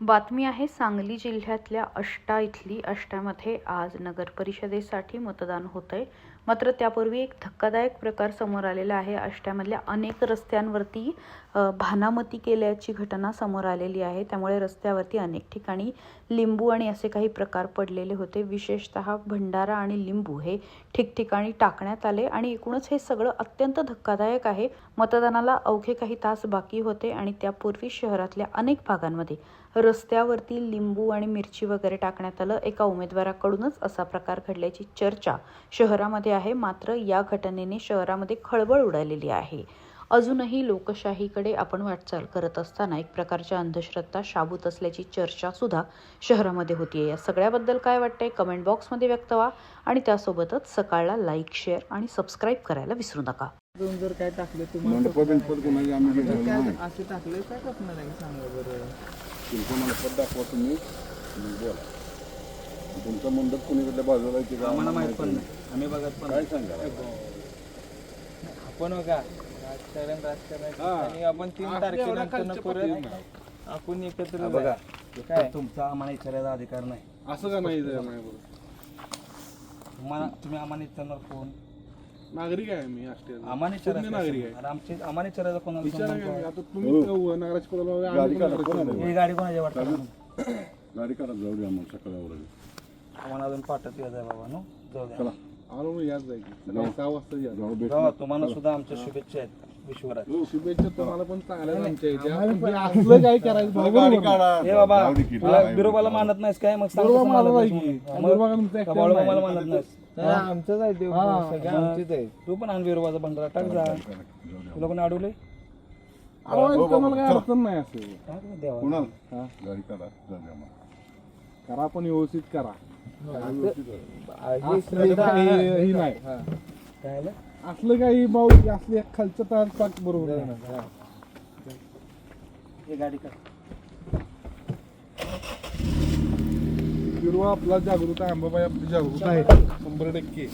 बातमी आहे सांगली जिल्ह्यातल्या अष्टा इथली अष्टामध्ये आज नगर परिषदेसाठी मतदान होत आहे मात्र त्यापूर्वी एक धक्कादायक प्रकार समोर आलेला आहे. अष्टामधल्या अनेक रस्त्यांवरती भानामती केल्याची घटना समोर आलेली आहे. त्यामुळे रस्त्यावरती अनेक ठिकाणी लिंबू आणि असे काही प्रकार पडलेले होते. विशेषतः भंडारा आणि लिंबू हे ठिकठिकाणी टाकण्यात आले आणि एकूणच हे सगळं अत्यंत धक्कादायक आहे. मतदानाला अवघे काही तास बाकी होते आणि त्यापूर्वी शहरातल्या अनेक भागांमध्ये रस्त्यावरती लिंबू आणि मिरची वगैरे टाकण्यात आलं. एका उमेदवाराकडूनच असा प्रकार घडल्याची चर्चा शहरामध्ये आहे. मात्र या घटनेने शहरामध्ये खळबळ उडालेली आहे. अजूनही लोकशाहीकडे आपण वाटचाल करत असताना एक प्रकारच्या अंधश्रद्धा शाबूत असल्याची चर्चा सुद्धा शहरामध्ये होतीये. या सगळ्याबद्दल काय वाटतंय? कमेंट बॉक्समध्ये व्यक्त व्हा आणि त्यासोबतच सकाळला लाईक शेअर आणि सबस्क्राईब करायला विसरू नका. अजून जर काय टाकलं मंडप असे टाकले? आहे सांगा बरं? तुमचं मंडपात दाखवा तुम्ही मग बोला. तुमचं मंडप कोणीकडल्या बाजूला आम्हाला माहीत पण नाही. नाही. आम्ही बघत पण काय सांगा आपण बघा राजकारण राजकारण. आणि आपण तीन तारखेनंतर परत आपण एकत्र. बघा काय? तुमचा आम्हाला विचारायचा अधिकार नाही. असं का नाही तुम्हाला तुम्ही आम्हाला विचारणार कोण? नागरिक आहे मी आष्ट्याचा आम्हाला विचारायचं नागरिक कसं? आहे. अरे आमचे आम्हाला विचारायचं कोणाला विचारा? आता तुम्ही? ही. गाडी कोणाच्या वाटत गाडी काढा जाऊ द्या मग सकाळी आम्हाला अजून पाठवत बाबा नो जाऊ द्या. आलो मग याच जायची सहा वाजता या तुम्हाला सुद्धा आमच्या शुभेच्छा आहेत विश्वरात शुभेच्छा तुम्हाला पण चांगल्या आमच्या इथे. असलं काय करायचं हे बाबा तुला बिरोबाला. मानत नाहीस काय? मग सांग मला मानत नाही. नाहीस. आमचंच आहे ते सगळं आमचीच आहे. तू पण आण बिरोबाचा भंडारा टाक जा. तुला कोणी अडवलंय? अहो, तुम्हाला काय अडचण नाही असं. देवा. हा. करा पण व्यवस्थित करा. ही असलं काही नाही असलं काही भाऊ असले खालचं तार पाक बरोबर हे गाडी कर बिरुवा आपला जागृत आहे अंबाबाई आपली जागृत आहे शंभर टक्के